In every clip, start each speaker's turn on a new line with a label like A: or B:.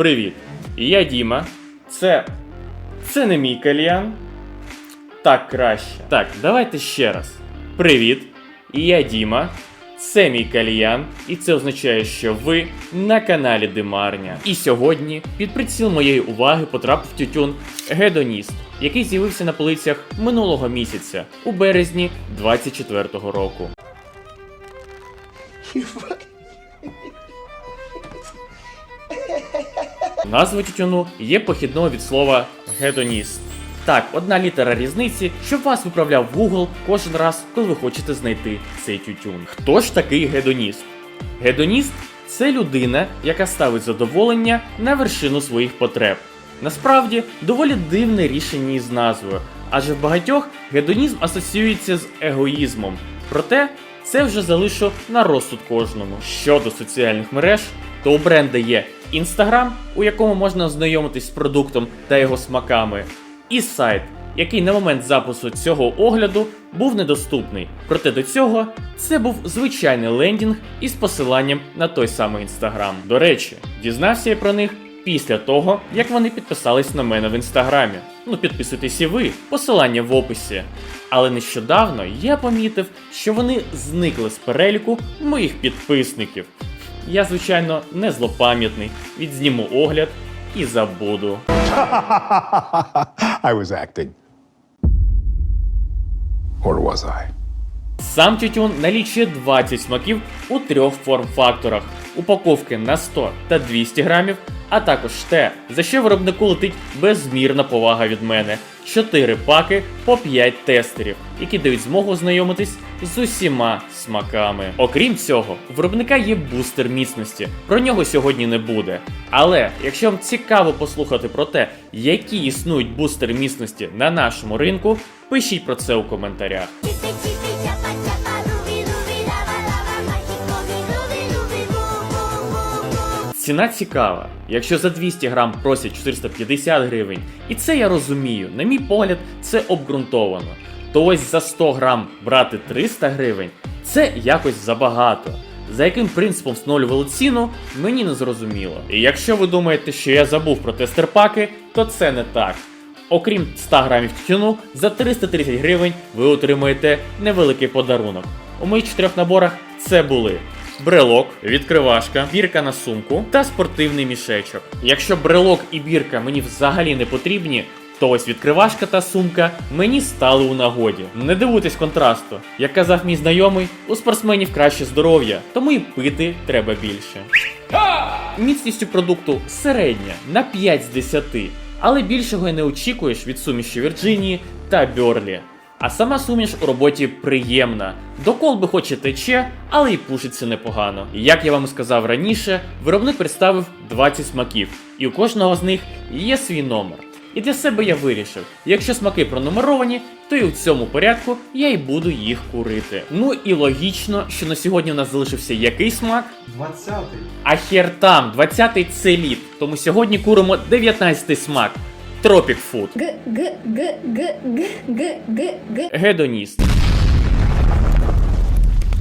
A: Привіт! Я Діма. Це. Це не мій кальян. Так краще. Так, давайте ще раз. Привіт! Я Діма. Це мій кальян, і це означає, що ви на каналі Демарня. І сьогодні під приціл моєї уваги потрапив тютюн Гедоніст, який з'явився на полицях минулого місяця у березні 24-го року. Назва тютюну є похідною від слова гедоніст. Так, одна літера різниці, щоб вас виправляв Google кожен раз, коли ви хочете знайти цей тютюн. Хто ж такий гедоніст? Гедоніст це людина, яка ставить задоволення на вершину своїх потреб. Насправді, доволі дивне рішення із назвою, адже в багатьох гедонізм асоціюється з егоїзмом. Проте це вже залишу на розсуд кожному. Щодо соціальних мереж, то у бренда є Instagram, у якому можна ознайомитись з продуктом та його смаками, і сайт, який на момент запису цього огляду був недоступний. Проте до цього це був звичайний лендінг із посиланням на той самий Instagram. До речі, дізнався я про них після того, як вони підписались на мене в інстаграмі. Ну, підписуйтесь і ви, посилання в описі. Але нещодавно я помітив, що вони зникли з переліку моїх підписників. Я, звичайно, не злопам'ятний, відзніму огляд і забуду.
B: I was acting. Or was I?
A: Сам тютюн налічує 20 смаків у трьох форм-факторах: упаковки на 100 та 200 грамів, а також те, за що виробнику летить безмірна повага від мене. 4 паки по 5 тестерів, які дають змогу знайомитись з усіма смаками. Окрім цього, у виробника є бустер міцності. Про нього сьогодні не буде. Але якщо вам цікаво послухати про те, які існують бустери міцності на нашому ринку, пишіть про це у коментарях. Ціна цікава. Якщо за 200 грам просять 450 гривень, і це я розумію, на мій погляд, це обґрунтовано. То ось за 100 грам брати 300 гривень це якось забагато. За яким принципом встановлювали ціну, мені не зрозуміло. І якщо ви думаєте, що я забув про тестерпаки, то це не так. Окрім 100 грамів тютюну, за 330 гривень ви отримаєте невеликий подарунок. У моїх чотирьох наборах це були брелок, відкривашка, бірка на сумку та спортивний мішечок. Якщо брелок і бірка мені взагалі не потрібні, то ось відкривашка та сумка мені стали у нагоді. Не дивуйтесь контрасту. Як казав мій знайомий, у спортсменів краще здоров'я, тому і пити треба більше. Міцністю продукту середня на 5 з 10, але більшого й не очікуєш від суміші Вірджинії та Бьорлі. А сама суміш у роботі приємна. До колби хоч і тече, але й пушиться непогано. І як я вам сказав раніше, виробник представив 20 смаків, і у кожного з них є свій номер. І для себе я вирішив, якщо смаки пронумеровані, то і в цьому порядку я й буду їх курити. Ну і логічно, що на сьогодні у нас залишився який смак?
C: 20-й.
A: А хер там, 20-й це лід. Тому сьогодні куримо 19-й смак. Тропік фуд.
D: Г г г г г г г г
A: Гедоніст.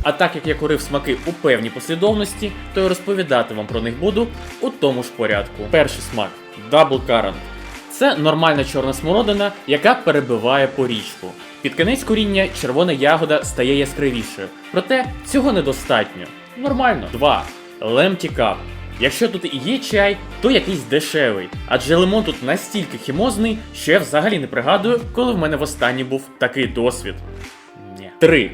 A: А так як я курив смаки у певній послідовності, то й розповідати вам про них буду у тому ж порядку. Перший смак Дабл Каран. Це нормальна чорна смородина, яка перебиває порічку. Під кінець коріння червона ягода стає яскравішою. Проте цього недостатньо. Нормально. 2. Лемтікап. Якщо тут і є чай, то якийсь дешевий, адже лимон тут настільки хімозний, що я взагалі не пригадую, коли в мене востаннє був такий досвід. 3.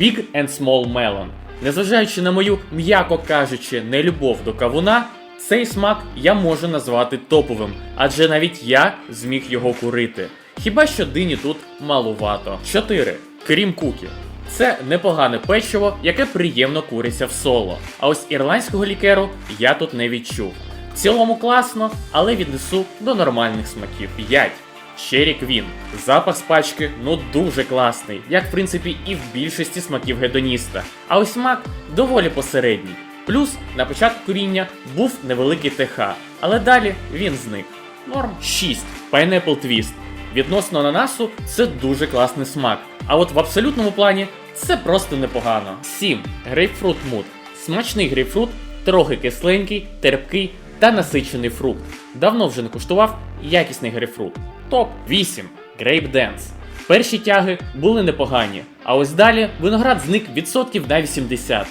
A: Big and Small Melon. Незважаючи на мою, м'яко кажучи, нелюбов до кавуна, цей смак я можу назвати топовим, адже навіть я зміг його курити. Хіба що дині тут малувато. 4. Крім кукі. Це непогане печиво, яке приємно куриться в соло. А ось ірландського лікеру я тут не відчув. В цілому класно, але віднесу до нормальних смаків. 5. Cherry Queen. Запах з пачки ну дуже класний, як в принципі і в більшості смаків гедоніста. А ось смак доволі посередній. Плюс на початку куріння був невеликий ТХ, але далі він зник. Норм. 6. Pineapple Twist. Відносно ананасу це дуже класний смак. А от в абсолютному плані це просто непогано. 7. Grapefruit Mood. Смачний грейпфрут, трохи кисленький, терпкий, та насичений фрукт. Давно вже не куштував якісний грейпфрут. Топ 8. Grape Dance. Перші тяги були непогані, а ось далі виноград зник відсотків на 80.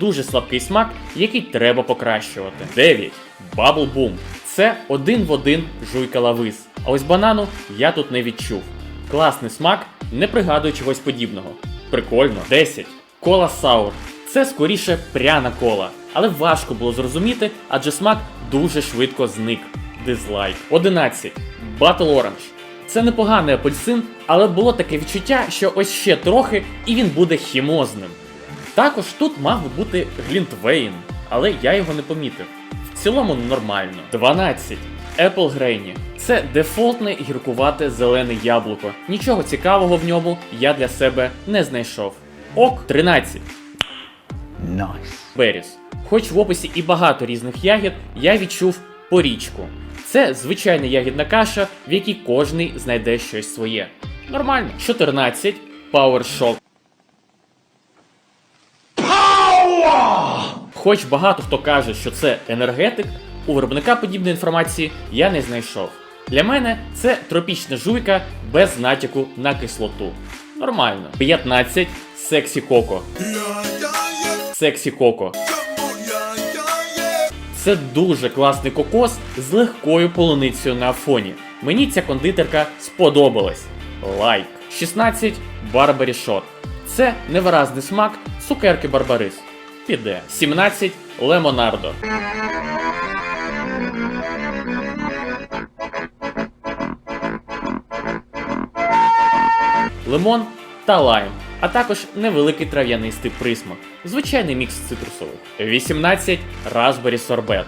A: Дуже слабкий смак, який треба покращувати. 9. Bubble Boom. Це один в один жуйка лавис. А ось банану я тут не відчув. Класний смак, не пригадую чогось подібного. Прикольно. 10. Кола Саур. Це скоріше пряна кола, але важко було зрозуміти, адже смак дуже швидко зник. Дизлайк. 11. Battle Orange. Це непоганий апельсин, але було таке відчуття, що ось ще трохи і він буде хімозним. Також тут мав би бути Глінтвейн, але я його не помітив. В цілому нормально. 12. Apple Granny. Це дефолтне гіркувате зелене яблуко. Нічого цікавого в ньому я для себе не знайшов. Ок, 13.
B: Nice.
A: Беріс. Хоч в описі і багато різних ягід, я відчув порічку. Це звичайна ягідна каша, в якій кожний знайде щось своє. Нормально. 14. Power Shock. Хоч багато хто каже, що це енергетик, у виробника подібної інформації я не знайшов. Для мене це тропічна жуйка без натяку на кислоту. Нормально. 15. Сексі Коко. Сексі Коко. Це дуже класний кокос з легкою полуницею на фоні. Мені ця кондитерка сподобалась. Лайк. 16. Барбарі Шот. Це невиразний смак цукерки Барбарис. Піде. 17. Лемонардо. Лимон та лайм, а також невеликий трав'янистий присмак. Звичайний мікс цитрусових. 18. Raspberry сорбет.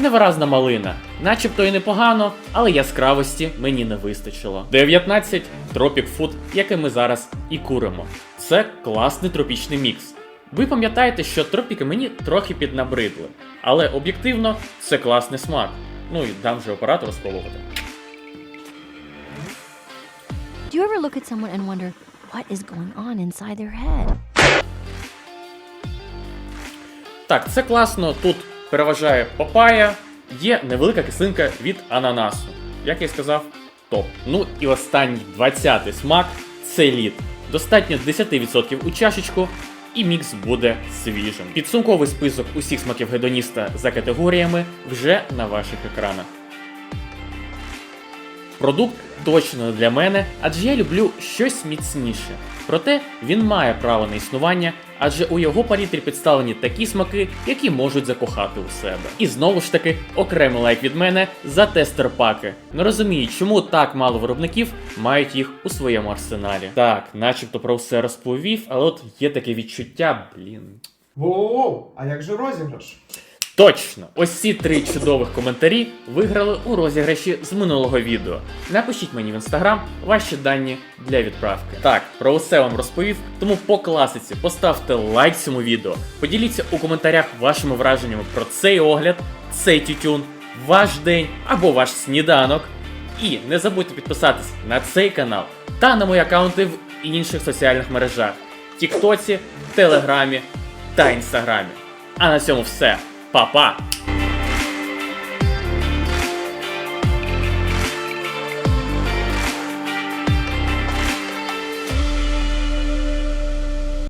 A: Невиразна малина, начебто і непогано, але яскравості мені не вистачило. 19. Tropic Food, який ми зараз і куримо. Це класний тропічний мікс. Ви пам'ятаєте, що тропіки мені трохи піднабридли, але об'єктивно це класний смак. Ну і дам же оператору спробувати.
C: Do you ever look at someone and wonder what is going on inside their head?
A: Так, це класно. Тут переважає папая, є невелика кислинка від ананасу. Як я й сказав, топ. Ну і останній 20-й смак це лід. Достатньо 10% у чашечку, і мікс буде свіжим. Підсумковий список усіх смаків гедоніста за категоріями вже на ваших екранах. Продукт точно не для мене, адже я люблю щось міцніше. Проте він має право на існування, адже у його палітрі представлені такі смаки, які можуть закохати у себе. І знову ж таки, окремий лайк від мене за тестер паки. Не розумію, чому так мало виробників мають їх у своєму арсеналі. Так, начебто про все розповів, але от є таке відчуття, блін.
E: Воу, а як же розіграш?
A: Точно! Ось ці три чудових коментарі виграли у розіграші з минулого відео. Напишіть мені в інстаграм ваші дані для відправки. Так, про усе вам розповів, тому по класиці поставте лайк цьому відео, поділіться у коментарях вашими враженнями про цей огляд, цей тютюн, ваш день або ваш сніданок. І не забудьте підписатись на цей канал та на мої аккаунти в інших соціальних мережах: Тіктоці, Телеграмі та Інстаграмі. А на цьому все. Па-па!